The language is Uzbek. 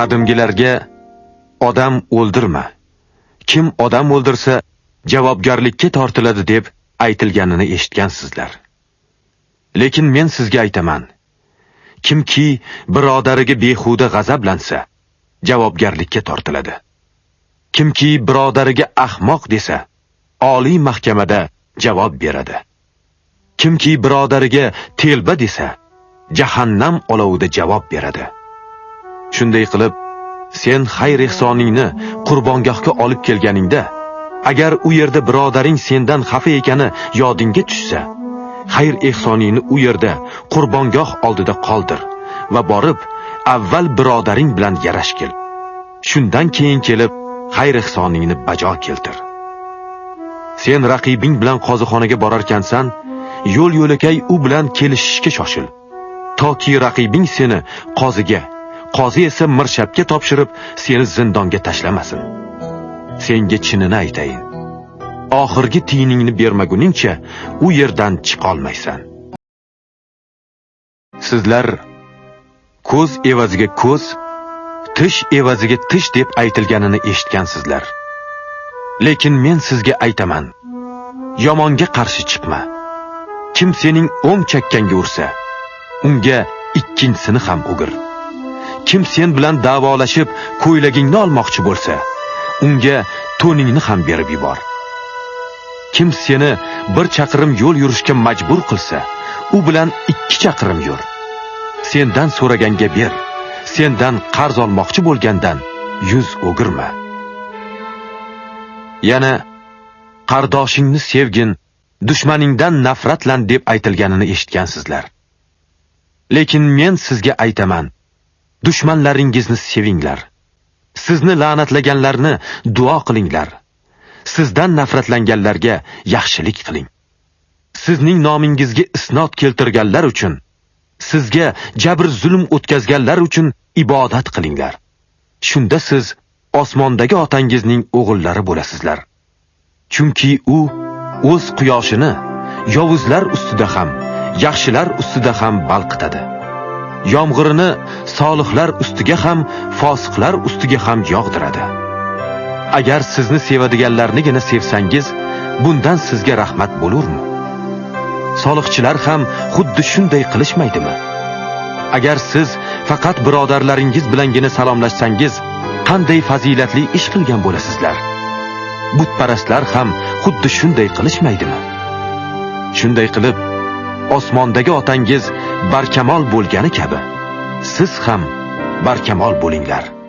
qadimgilarga odam o'ldirma. Kim odam o'ldirsa javobgarlikka tortiladi deb aytilganini eshitgansizlar. Lekin men sizga aytaman kimki birodariga behuda g'azablansa javobgarlikka tortiladi. Kimki birodariga ahmoq desa oliy mahkamada javob beradi. Kimki birodariga telba desa jahannam olovida javob beradi. Shunday qilib sen xayr ehsoningni qurbongohga olib kelganingda agar u yerda birodaring sendan xafa ekani yodingga tushsa xayr ehsoningni u yerda qurbongoh oldida qoldir va borib avval birodaring bilan yarash kel. Shundan keyin kelib xayr ehsoningni bajo keltir. Sen raqibing bilan qozixonaga borarkansan yo'l yo'lakay u bilan kelishishga shoshil. Toki raqibing seni qoziga qozi esa mirshabga topshirib seni zindonga tashlamasin. Senga chinini aytayin. Oxirgi tiyiningni bermaguningcha u yerdan chiqolmaysan. Sizlar ko'z evaziga ko'z tish evaziga tish deb aytilganini eshitgansizlar. Lekin men sizga aytaman yomonga qarshi chiqma. Kim sening o'ng chakkangga ursa unga ikkinchisini ham o'gir. Kim sen bilan davolashib ko'ylagingni olmoqchi bo'lsa unga to'ningni ham berib yubor. Kim seni bir chaqirim yo'l yurishga majbur qilsa u bilan ikki chaqirim yur. Sendan so'raganga ber sendan qarz olmoqchi bo'lgandan yuz o'girma. Yana qardoshingni sevgin dushmaningdan nafratlan deb aytilganini eshitgansizlar. Lekin men sizga aytaman dushmanlaringizni sevinglar. Sizni la'natlaganlarni duo qilinglar. Sizdan nafratlanganlarga yaxshilik qiling. Sizning nomingizga isnot keltirganlar uchun sizga jabr zulm o'tkazganlar uchun ibodat qilinglar. Shunda siz osmondagi otangizning o'g'illari bo'lasizlar. Chunki u o'z quyoshini yovuzlar ustida ham yaxshilar ustida ham balqitadi yomg'irini solihlar ustiga ham fosiqlar ustiga ham yog'diradi. Agar sizni sevadiganlarnigina sevsangiz bundan sizga rahmat bo'lurmi? Solihchilar ham xuddi shunday qilishmaydimi? Agar siz faqat birodarlaringiz bilangina salomlashsangiz qanday fazilatli ish qilgan bo'lasizlar? Butparastlar ham xuddi shunday qilishmaydimi? Shunday qilib osmondagi otangiz barkamol bo'lgani kabi. Siz ham barkamol bo'linglar.